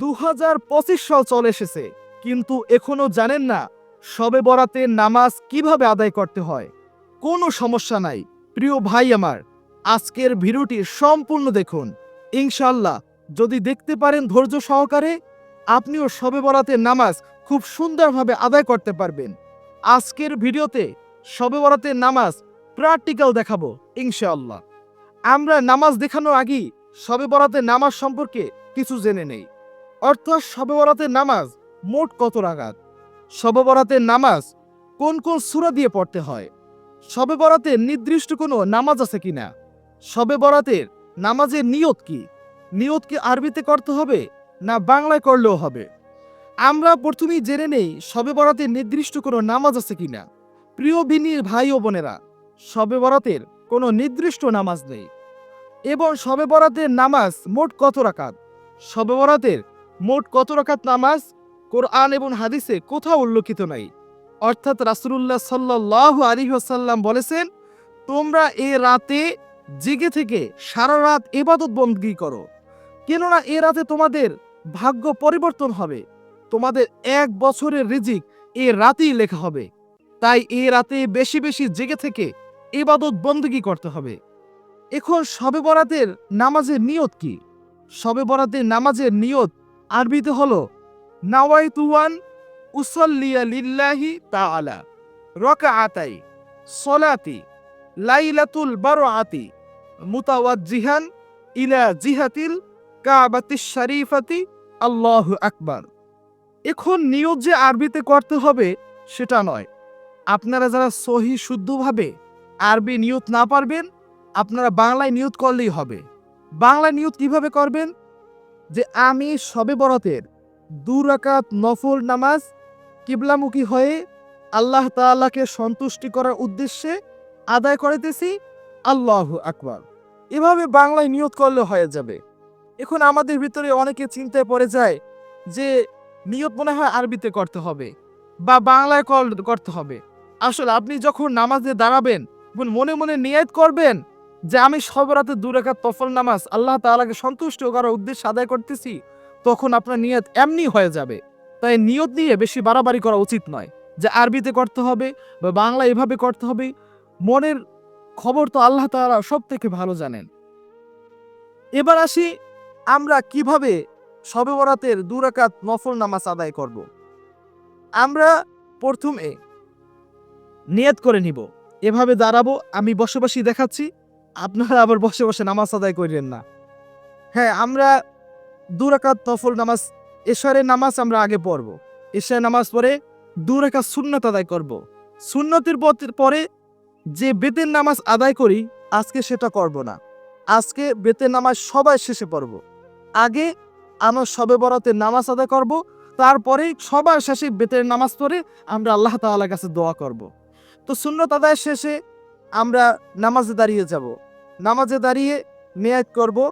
দু হাজার পঁচিশ সাল চলে এসেছে, কিন্তু এখনও জানেন না সবে বরাতে নামাজ কীভাবে আদায় করতে হয়। কোনো সমস্যা নাই, প্রিয় ভাই আমার, আজকের ভিডিওটি সম্পূর্ণ দেখুন। ইনশাল্লাহ যদি দেখতে পারেন ধৈর্য সহকারে, আপনিও সবে বরাতের নামাজ খুব সুন্দরভাবে আদায় করতে পারবেন। আজকের ভিডিওতে সবে বরাতের নামাজ প্র্যাকটিক্যাল দেখাবো, ইনশাআল্লাহ। আমরা নামাজ দেখানোর আগেই সবে বরাতের নামাজ সম্পর্কে কিছু জেনে নেই। অর্থাৎ সবে বরাতের নামাজ মোট কত রাগাত সবে বরাতের নামাজ কোন কোন সূরা দিয়ে পড়তে হয়? সবে বরাতের নির্দিষ্ট কোনো নামাজ আছে কিনা? সবে বরাতের নামাজের নিয়ত কি? নিয়ত কি আরবিতে করতে হবে না বাংলায় করলেও হবে? আমরা প্রথমেই জেনে নেই সবে বরাতের নির্দিষ্ট কোনো নামাজ আছে কিনা। প্রিয় বিনীর ভাই ও বোনেরা সবে বরাতের কোনো নির্দিষ্ট নামাজ নেই। এবং সবে বরাতের নামাজ মোট কত রাকাত? সবে বরাতের মোট কত রকাত নামাজ? কোরআন এবং হাদিসে কোথাও উল্লেখিত নাই। অর্থাৎ রাসূলুল্লাহ সাল্লাল্লাহু আলাইহি ওয়াসাল্লাম বলেছেন, তোমরা এ রাতে জেগে থেকে সারা রাত ইবাদত বন্দী করো। কেননা এ রাতে তোমাদের ভাগ্য পরিবর্তন হবে। তোমাদের এক বছরের রিজিক এ রাতেই লেখা হবে। তাই এ রাতে বেশি বেশি জেগে থেকে এবাদত বন্দী করতে হবে। এখন সবে বরাতের নামাজের নিয়ত কি? সবে বরাতের নামাজের নিয়ত আরবিতে হলো, নাওয়াইতুয়ান উসল্লিয়া লিল্লাহি তাআলা, রকাআতাই, সলাতি, লাইলাতুল বারআতি, মুতাওয়াজ্জিহান ইলা জিহাতিল কাবাতিশ শরীফাতি, আল্লাহু আকবার। এখন নিয়ত যে আরবিতে করতে হবে, সেটা নয়। আপনারা যারা সহি শুদ্ধভাবে আরবি নিয়ত না পারবেন, আপনারা বাংলায় নিয়ত করলেই হবে। বাংলা নিয়ত কীভাবে করবেন? যে আমি সবে বরাতের দু রাকাত নফল নামাজ কিবলামুখী হয়ে আল্লাহ তাআলাকে সন্তুষ্টি করার উদ্দেশ্যে আদায় করিতেছি, আল্লাহ আকবার। এভাবে বাংলায় নিয়ত করলে হয়ে যাবে। এখন আমাদের ভিতরে অনেকে চিন্তায় পড়ে যায় যে নিয়ত মনে হয় আরবিতে করতে হবে বা বাংলায় কর- করতে হবে। আসলে আপনি যখন নামাজে দাঁড়াবেন, মনে মনে নিয়ত করবেন যে আমি সব রাতে দু রাকাত তফল নামাজ আল্লাহ তাআলাকে সন্তুষ্ট করার উদ্দেশ্য আদায় করতেছি, তখন আপনার নিয়ত এমনি হয়ে যাবে। তাই নিয়ত নিয়ে বেশি বাড়াবাড়ি করা উচিত নয়। যে আরবিতে করতে হবে বা বাংলা এভাবে করতে হবে, মনের খবর তো আল্লাহ তাআলা সব থেকে ভালো জানেন। এবার আসি আমরা কীভাবে শবে বরাতের দু রাকাত নফল নামাজ আদায় করব। আমরা প্রথমে নিয়ত করে নিব। এভাবে দাঁড়াবো, আমি বসবাসী দেখাচ্ছি। আপনারা আবার বসে বসে নামাজ আদায় করিলেন না। হ্যাঁ আমরা দু রাকাত নফল নামাজ, এশারের নামাজ আমরা আগে পড়ব। এশারের নামাজ পরে দু রাকাত সুন্নত আদায় করব। সুন্নতির পরে যে বেতের নামাজ আদায় করি, আজকে সেটা করব না। আজকে বেতের নামাজ সবাই শেষে পড়ব। আগে আমরা সবে বরাতের নামাজ আদায় করব, তারপরে সবার শেষে বেতের নামাজ পড়ে আমরা আল্লাহ তাআলার কাছে দোয়া করব। তো সুন্নত আদায় শেষে আমরা নামাজে দাঁড়িয়ে যাব। নামাজে দাঁড়িয়ে মেয়াদ করব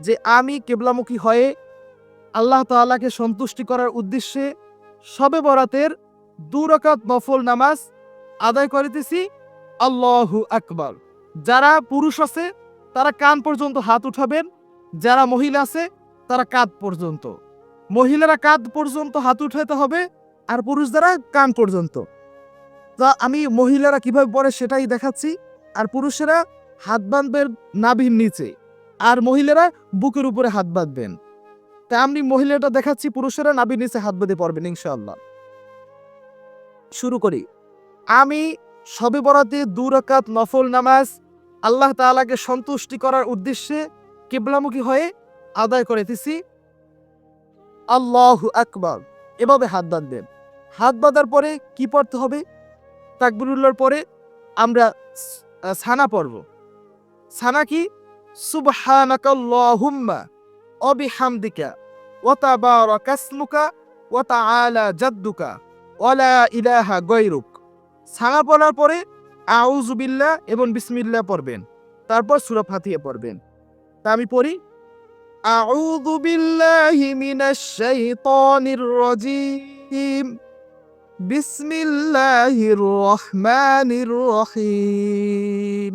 যে আমি কেবলামুখী হয়ে আল্লাহ তাআলাকে সন্তুষ্টি করার উদ্দেশ্যে সবে বরাতের দু রাকাত নফল নামাজ আদায় করিতেছি। আল্লাহু আকবর। যারা পুরুষ আছে, তারা কান পর্যন্ত হাত উঠাবেন। যারা মহিলা আছে, তারা কাঁধ পর্যন্ত। মহিলারা কাঁধ পর্যন্ত হাত উঠাতে হবে আর পুরুষ দ্বারা কান পর্যন্ত। তা আমি মহিলারা কীভাবে পড়ে সেটাই দেখাচ্ছি। আর পুরুষেরা হাত বাঁধবেন নাভির নিচে, আর মহিলারা বুকের উপরে হাত বাঁধবেন। তা আমি মহিলাটা দেখাচ্ছি, পুরুষেরা নাভির নিচে হাত বেঁধে পড়বেন, ইনশাআল্লাহ। শুরু করি। আমি সবে বরাতে দু রাকাত নফল নামাজ আল্লাহ তাআলাকে সন্তুষ্টি করার উদ্দেশ্যে কিবলামুখী হয়ে আদায় করিতেছি। আল্লাহু আকবার। এভাবে হাত বাঁধবেন। হাত বাঁধার পরে কি পড়তে হবে? তাকবিরুল্লাহর পরে আমরা সানা পড়ব। সানা কি সুবহানাকাল্লাহুম্মা ওয়া বিহামদিকা ওয়া তাবারাকা ইসমুকা ওয়া জাদ্দুকা, ওয়া লা ইলাহা গায়রুক। সানা পড়ার পরে আউযু বিল্লাহ এবং বিসমিল্লাহ পড়বেন। তারপর সূরা ফাতিহা পড়বেন। তা আমি পড়ি, আউযু বিল্লাহি মিনাশ শাইতানির রাজীম, বিসমিল্লাহির রহমানির রহিম।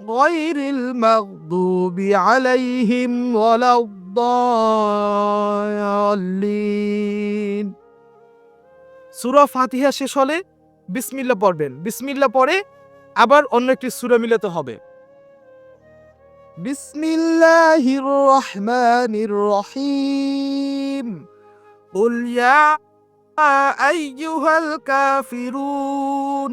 غير المغضوب عليهم ولا الضالين সূরা ফাতিহা শেষ হলে বিসমিল্লাহ পড়বেন বিসমিল্লাহ পড়ে আবার অন্য একটি সূরা মিলাতে হবে বিসমিল্লাহির রহমানির রহিম قل يا أيها الكافرون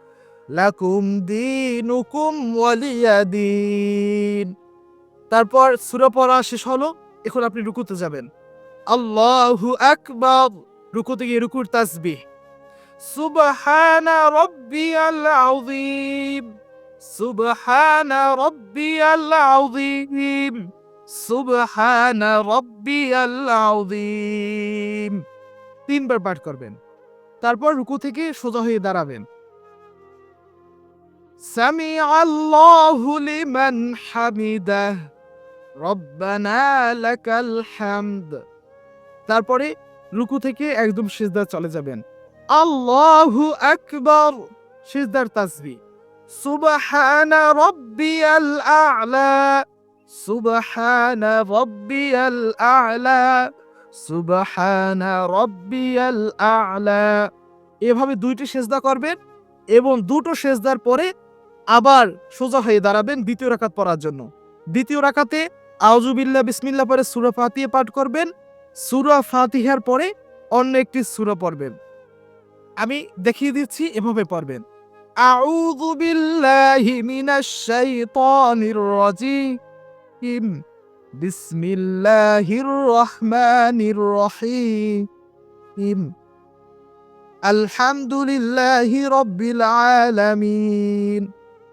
লাকুম দিনুকুম ওয়ালিয়া দিন। তারপর সূরা পড়া শেষ হলো, এখন আপনি রুকুতে যাবেন। আল্লাহু আকবার। রুকুতে গিয়ে রুকুর তাসবিহ। সুবহানা রাব্বিয়াল আযীম। সুবহানা রাব্বিয়াল আযীম। সুবহানা রাব্বিয়াল আযীম। তিনবার পাঠ করবেন। তারপর রুকু থেকে সোজা হয়ে দাঁড়াবেন। سمع الله لمن حمده ربنا لك الحمد তারপরে রুকু থেকে একদম সিজদা চলে যাবেন আল্লাহু আকবার সিজদার তাসবিহ সুবহানা রাব্বিয়াল আ'লা সুবহানা রাব্বিয়াল আ'লা সুবহানা রাব্বিয়াল আ'লা এভাবে দুইটি সেজদা করবেন এবং দুটো সেজদার পরে আবার সোজা হয়ে দাঁড়াবেন দ্বিতীয় রাকাত পড়ার জন্য। দ্বিতীয় রাকাতে আউজুবিল্লাহ বিসমিল্লাহ পরে সুরা ফাতিহা পাঠ করবেন। সুরা ফাতিহার পরে অন্য একটি সুরা পড়বেন। আমি দেখিয়ে দিচ্ছি, এভাবে পড়বেন। আউযু বিল্লাহি মিনাশ শাইতানির রাজিম। বিসমিল্লাহির রহমানির রহিম। আলহামদুলিল্লাহি রব্বিল আলামিন।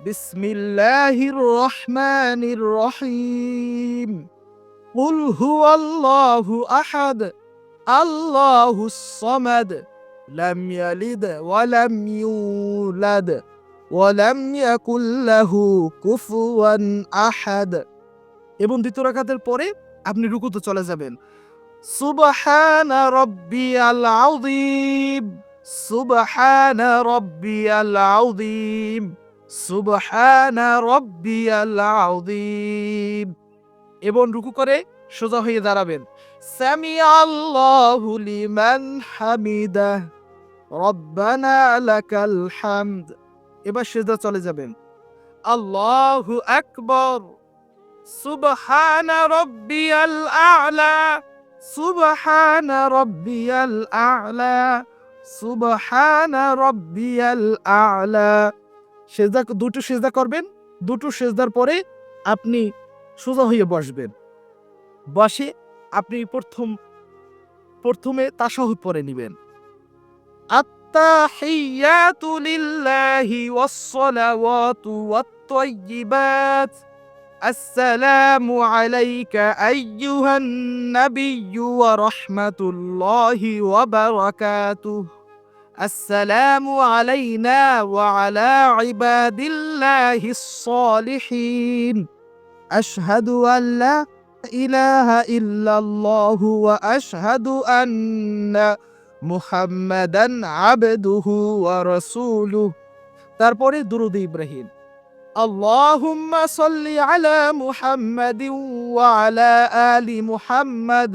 بسم الله الرحمن الرحيم قل هو الله احد الله الصمد لم يلد ولم يولد ولم يكن له كفوا احد এবং দ্বিতীয় রাকাতের পরে আপনি রুকুতে চলে যাবেন সুবহানা রাব্বিয়াল আযীম সুবহানা রাব্বিয়াল আযীম এবং রুকু করে সোজা হয়ে দাঁড়াবেন। লিমান লাকাল হামদ। এবার সেজদা চলে যাবেন। আল্লাহু আকবার। রাব্বিয়াল আ'লা। সুবহানা রাব্বিয়াল আ'লা। সুবহানা আ'লা। সেজদা দুটো সেজদা করবেন দুটো সেজদার পরে আপনি সোজা হয়ে বসবেন বসে আপনি প্রথম প্রথমে তাশাহুদ পরে নেবেন আত্তাহিয়াতু লিল্লাহি ওয়াস-সালাওয়াতু ওয়াত-তাইয়্যিবাত السلام عليك أيها النبي ورحمة الله وبركاته السلام علينا وعلى عباد الله الصالحين أشهد أن لا ইলাহা ইল্লাল্লাহু ওয়া আশহাদু আন্না মুহাম্মাদান আবদুহু ওয়া রাসূলুহু তারপরে দুরুদ ইব্রাহিম আল্লাহুম্মা সাল্লি আলা মুহাম্মাদিন ওয়া আলা আলি মুহাম্মাদ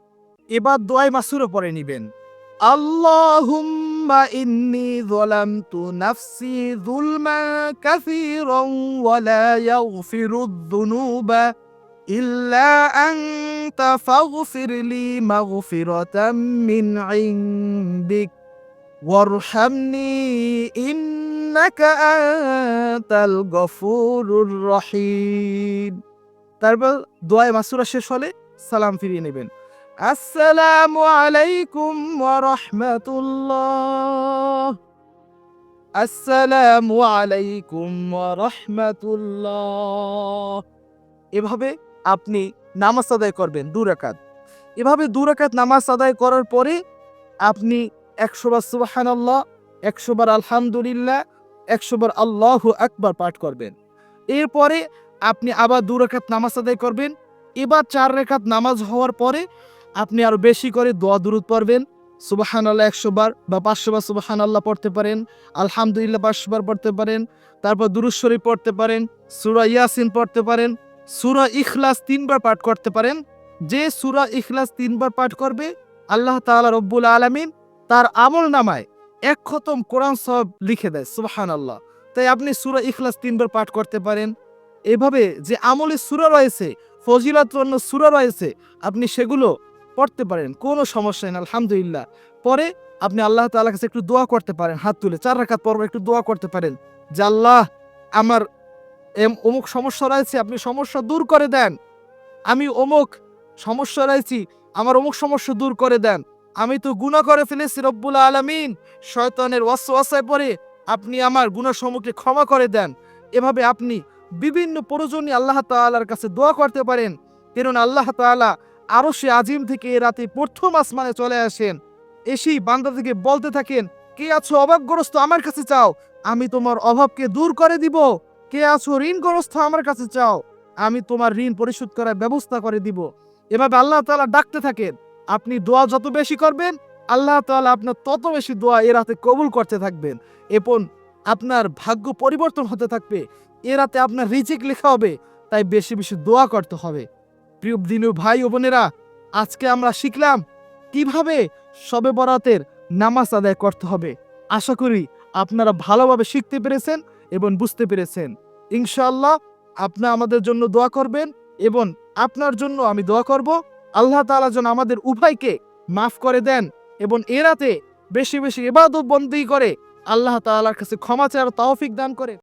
এবার দোয়ায় মাসুরও পরে নিবেন। আল্লাহুম্মা ইন্নি যালামতু নাফসি যুলমান কাসীরান ওয়া লা ইয়াগফিরুয-যুনুবা ইল্লা আনতা ফাগফিরলি মাগফিরাতাম মিন ইনদিক। ওয়ারহামনি ইন্নাকা আনতাল গফুরুর রহিম। তারপর দোয়া মাসুরা শেষ হলে সালাম ফিরিয়ে নেবেন। আসসালামু আলাইকুম রাহমাতুল্লাহ। আসসালামু আলাইকুম রাহমাতুল্লাহ। এভাবে আপনি নামাজ আদায় করবেন দু রাকাত। এভাবে দু রাকাত নামাজ আদায় করার পরে আপনি একশো বার সুবাহান আল্লাহ একশো বার আলহামদুলিল্লাহ, একশো বার আল্লাহ আকবার পাঠ করবেন। এরপরে আপনি আবার দু রাকাত নামাজ আদায় করবেন। এবার চার রেখাত নামাজ হওয়ার পরে আপনি আরও বেশি করে দোয়া দুরুদ পড়বেন। সুবাহান আল্লাহ একশো বার বা পাঁচশো বার সুবাহান আল্লাহ পড়তে পারেন। আলহামদুলিল্লাহ পাঁচশো বার পড়তে পারেন। তারপর দুরুশ্বরী পড়তে পারেন। সুরা ইয়াসিন পড়তে পারেন। সুরা ইখলাস তিনবার পাঠ করতে পারেন। যে সুরা ইখলাস তিনবার পাঠ করবে, আল্লাহ তাআলা রব্বুল আলামিন তার আমল নামায় এক খতম কোরআন সব লিখে দেয় সুবাহান আল্লাহ তাই আপনি সুরা ইখলাস তিনবার পাঠ করতে পারেন। এভাবে যে আমলে সুরা রয়েছে ফজিলাতপূর্ণ সুরা রয়েছে, আপনি সেগুলো পড়তে পারেন, কোনো সমস্যা নেই, আলহামদুলিল্লাহ। পরে আপনি আল্লাহ তাআলার কাছে একটু দোয়া করতে পারেন, হাত তুলে, চার রাকাত পর্ব একটু দোয়া করতে পারেন, যে আল্লাহ, আমার এম, অমুক সমস্যা রয়েছে, আপনি সমস্যা দূর করে দেন। আমি অমুক সমস্যা রয়েছি, আমার অমুক সমস্যা দূর করে দেন। আমি তো গুনাহ করে ফেলেছি রব্বুল আলামিন। শয়তানের ওয়াসওয়াসায় পরে আপনি আমার গুনাহ সমূহকে ক্ষমা করে দেন। এভাবে আপনি বিভিন্ন প্রয়োজনে আল্লাহ তাআলার কাছে দোয়া করতে পারেন। কারণ আল্লাহ তাআলা আরও সে আজিম থেকে এ রাতে প্রথম আসমানে চলে আসেন। এসেই বান্দা থেকে বলতে থাকেন, কে আছো অভাবগ্রস্ত আমার কাছে চাও? আমি তোমার অভাবকে দূর করে দিব। কে আছো ঋণগ্রস্ত আমার কাছে চাও? আমি তোমার ঋণ পরিশোধ করার ব্যবস্থা করে দিব। এভাবে আল্লাহ তালা ডাকতে থাকেন, আপনি দোয়া যত বেশি করবেন, আল্লাহ তাআলা আপনার তত বেশি দোয়া এ রাতে কবুল করতে থাকবেন। এবং আপনার ভাগ্য পরিবর্তন হতে থাকবে। এ রাতে আপনার রিজিক লেখা হবে, তাই বেশি বেশি দোয়া করতে হবে। প্রিয় দিনু ভাই ও বোনেরা, আজকে আমরা শিখলাম কীভাবে শবে বরাতের নামাজ আদায় করতে হবে। আশা করি আপনারা ভালোভাবে শিখতে পেরেছেন এবং বুঝতে পেরেছেন। ইনশাআল্লাহ আপনি আমাদের জন্য দোয়া করবেন এবং আপনার জন্য আমি দোয়া করব, আল্লাহ তাআলা যেন আমাদের উভয়কে মাফ করে দেন এবং এ রাতে বেশি বেশি ইবাদত বন্দী করে আল্লাহ তাআলার কাছে ক্ষমা চাওয়ার তৌফিক দান করে।